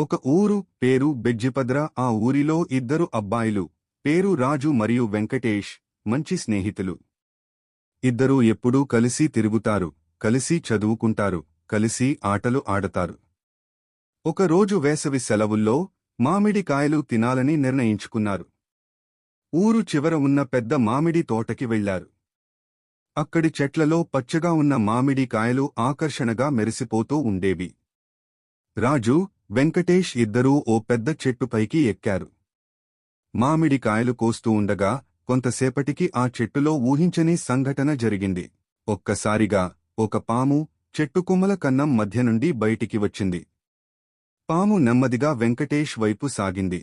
ఒక ఊరు పేరు బెజ్జిపద్ర ఆ ఊరిలో ఇద్దరు అబ్బాయిలు పేరు రాజు మరియు వెంకటేష్ మంచి స్నేహితులు. ఇద్దరూ ఎప్పుడూ కలిసి తిరుగుతారు కలిసి చదువుకుంటారు కలిసి ఆటలు ఆడతారు. ఒకరోజు వేసవి సెలవుల్లో మామిడికాయలు తినాలని నిర్ణయించుకున్నారు. ఊరు చివర ఉన్న పెద్ద మామిడి తోటకి వెళ్ళారు అక్కడి చెట్లలో పచ్చగా ఉన్న మామిడి కాయలు ఆకర్షణగా మెరిసిపోతూ ఉండేవి. రాజు వెంకటేష్ ఇద్దరూ ఓ పెద్ద చెట్టుపైకి ఎక్కారు. మామిడి కాయలు కోస్తూ ఉండగా కొంతసేపటికి ఆ చెట్టులో ఊహించని సంఘటన జరిగింది. ఒక్కసారిగా ఒక పాము చెట్టుకొమ్మల కన్నం మధ్య నుండి బయటికి వచ్చింది. పాము నెమ్మదిగా వెంకటేష్ వైపు సాగింది.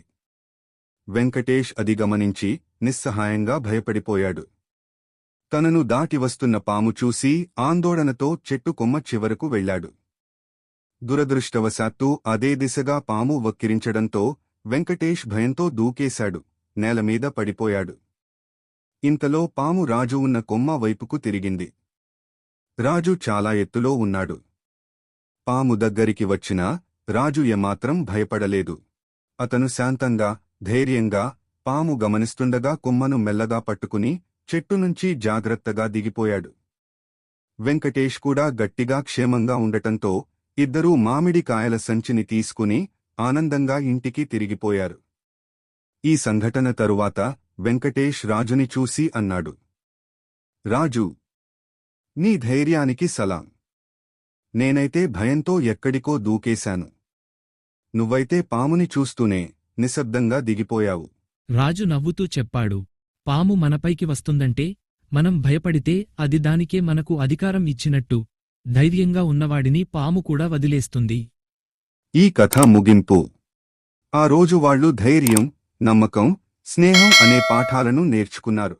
వెంకటేష్ అది గమనించి నిస్సహాయంగా భయపడిపోయాడు. తనను దాటి వస్తున్న పాము చూసి ఆందోళనతో చెట్టు కొమ్మ చివరకు వెళ్ళాడు. దురదృష్టవశాత్తు అదే దిశగా పాము వక్కిరించడంతో వెంకటేష్ భయంతో దూకేశాడు. నేలమీద పడిపోయాడు. ఇంతలో పాము రాజు ఉన్న కొమ్మ వైపుకు తిరిగింది. రాజు చాలా ఎత్తులో ఉన్నాడు. పాము దగ్గరికి వచ్చినా రాజు ఏమాత్రం భయపడలేదు. అతను శాంతంగా ధైర్యంగా పాము గమనిస్తుండగా కొమ్మను మెల్లగా పట్టుకుని చెట్టు నుంచి జాగ్రత్తగా దిగిపోయాడు. వెంకటేష్ కూడా గట్టిగా క్షేమంగా ఉండటంతో ఇద్దరూ మామిడి కాయల సంచిని తీసుకుని ఆనందంగా ఇంటికి తిరిగిపోయారు. ఈ సంఘటన తరువాత వెంకటేష్ రాజుని చూసి అన్నాడు. రాజు నీ ధైర్యానికి సలాం. నేనైతే భయంతో ఎక్కడికో దూకేశాను. నువ్వైతే పాముని చూస్తూనే నిశ్శబ్దంగా దిగిపోయావు. రాజు నవ్వుతూ చెప్పాడు. పాము మనపైకి వస్తుందంటే మనం భయపడితే అది దానికే మనకు అధికారం ఇచ్చినట్టు. ధైర్యంగా ఉన్నవాడిని పాము కూడా వదిలేస్తుంది. ఈ కథ ముగింపు. ఆ రోజు వాళ్ళు ధైర్యం నమ్మకం స్నేహం అనే పాఠాలను నేర్చుకున్నారు.